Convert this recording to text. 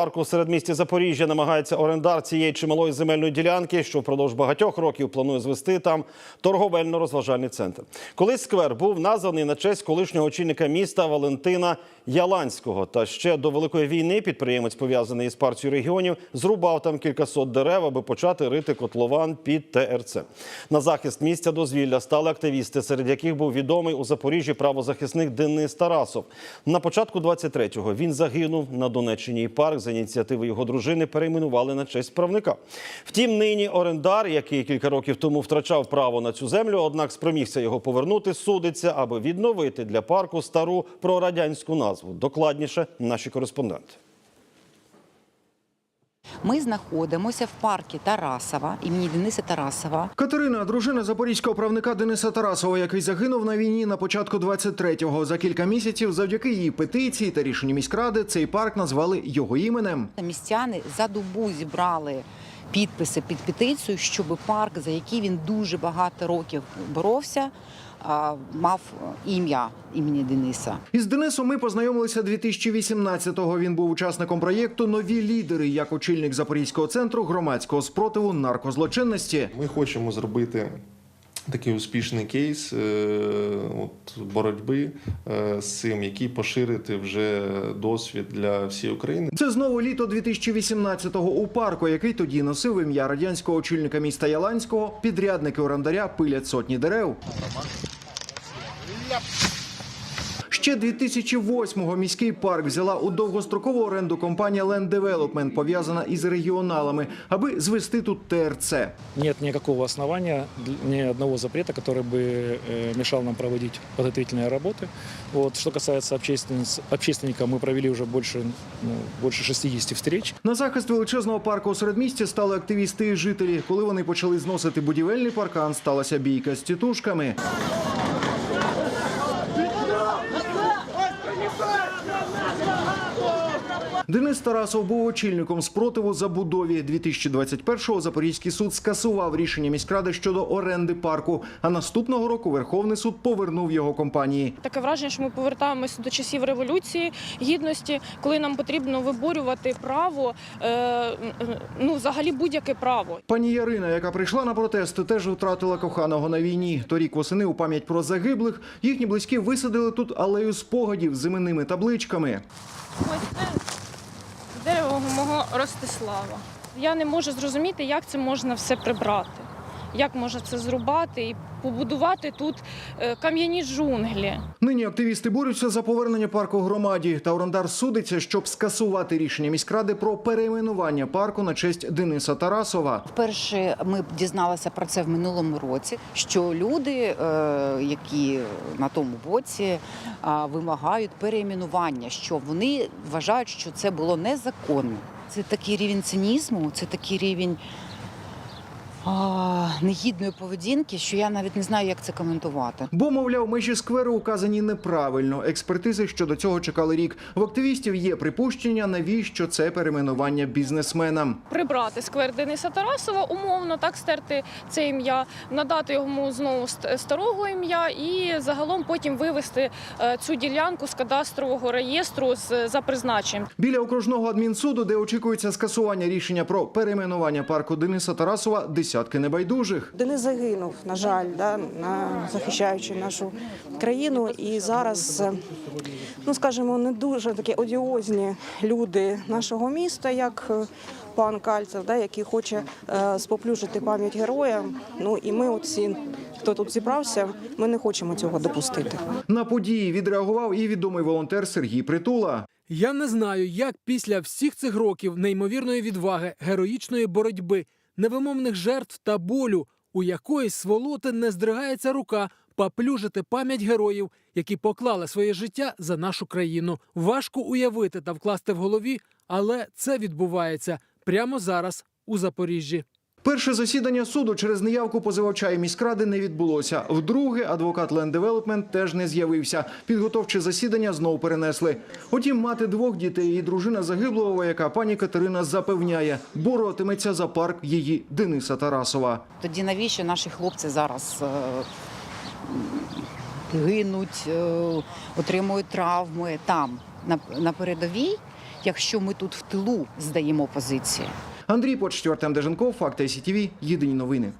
Парку серед місті Запоріжжя намагається орендар цієї чималої земельної ділянки, що впродовж багатьох років планує звести там торговельно-розважальний центр. Колись сквер був названий на честь колишнього очільника міста Валентина Яланського. Та ще до великої війни підприємець, пов'язаний із партією регіонів, зрубав там кількасот дерев, аби почати рити котлован під ТРЦ. На захист місця дозвілля стали активісти, серед яких був відомий у Запоріжжі правозахисник Денис Тарасов. На початку 23-го він загинув на Донеччині. І парк ініціативи його дружини перейменували на честь правника. Втім, нині орендар, який кілька років тому втрачав право на цю землю, однак спромігся його повернути, судиться, аби відновити для парку стару прорадянську назву. Докладніше наші кореспонденти. Ми знаходимося в парку Тарасова імені Дениса Тарасова. Катерина, дружина запорізького правника Дениса Тарасова, який загинув на війні на початку 23-го. За кілька місяців, завдяки її петиції та рішенню міськради, цей парк назвали його іменем. Містяни за добу зібрали підписи під петицію, щоб парк, за який він дуже багато років боровся, мав ім'я імені Дениса. Із Денисом ми познайомилися 2018-го. Він був учасником проєкту Нові лідери як очільник Запорізького центру громадського спротиву наркозлочинності. Ми хочемо зробити такий успішний кейс е, от, боротьби е, з цим, який поширити вже досвід для всієї України. Це знову літо 2018-го у парку, який тоді носив ім'я радянського очільника міста Яланського. Підрядники орендаря пилять сотні дерев. Ще 2008-го міський парк взяла у довгострокову оренду компанія Land Development, пов'язана із регіоналами, аби звести тут ТРЦ. Нет никакого основания, дл- ни одного запрета, который бы э, мешал нам проводить подготовительные работы. Вот. Что касается общественниц- общественника, мы провели уже больше, ну, больше 60 встреч. На захист величезного парку у середмісті стали активісти і жителі. Коли вони почали зносити будівельний паркан, сталася бійка з тітушками. Денис Тарасов був очільником спротиву забудові. 2021-го Запорізький суд скасував рішення міськради щодо оренди парку. А наступного року Верховний суд повернув його компанії. Таке враження, що ми повертаємося до часів революції гідності, коли нам потрібно виборювати право, е, ну взагалі будь-яке право. Пані Ярина, яка прийшла на протести, теж втратила коханого на війні. Торік восени у пам'ять про загиблих їхні близькі висадили тут алею спогадів з іменними табличками. Ось це Ростислава. Я не можу зрозуміти, як це можна все прибрати. Як можна це зрубати і побудувати тут е, кам'яні джунглі. Нині активісти борються за повернення парку громаді. Та орендар судиться, щоб скасувати рішення міськради про перейменування парку на честь Дениса Тарасова. Вперше ми дізналися про це в минулому році, що люди, е, які на тому боці вимагають перейменування, що вони вважають, що це було незаконно. Це такий рівень цинізму, це такий рівень а, негідної поведінки, що я навіть не знаю, як це коментувати. Бо, мовляв, межі скверу указані неправильно. Експертизи щодо цього чекали рік. В активістів є припущення, навіщо це перейменування бізнесменам. Прибрати сквер Дениса Тарасова, умовно так стерти це ім'я, надати йому знову старого ім'я і загалом потім вивести е, цю ділянку з кадастрового реєстру з за призначенням. Біля окружного адмінсуду, де очікується скасування рішення про перейменування парку Дениса Тарасова, десятки небайдужих. Денис загинув, на жаль, да, на, захищаючи нашу країну. І зараз, ну скажімо, не дуже такі одіозні люди нашого міста, як пан Кальцев, да, який хоче е, споплюжити пам'ять героя. Ну і ми, всі, хто тут зібрався, ми не хочемо цього допустити. На події відреагував і відомий волонтер Сергій Притула. Я не знаю, як після всіх цих років неймовірної відваги, героїчної боротьби, невимовних жертв та болю, у якоїсь сволоти не здригається рука поплюжити пам'ять героїв, які поклали своє життя за нашу країну. Важко уявити та вкласти в голові, але це відбувається прямо зараз у Запоріжжі. Перше засідання суду через неявку позивача і міськради не відбулося. Вдруге, адвокат Land Development теж не з'явився. Підготовче засідання знову перенесли. Утім, мати двох дітей і дружина загиблого вояка пані Катерина запевняє, боротиметься за парк її Дениса Тарасова. Тоді навіщо наші хлопці зараз е, гинуть, е, отримують травми там, на передовій, якщо ми тут в тилу здаємо позиції. Андрій Почтєр, Артем Деженков, Факти СІТВ, Єдині новини.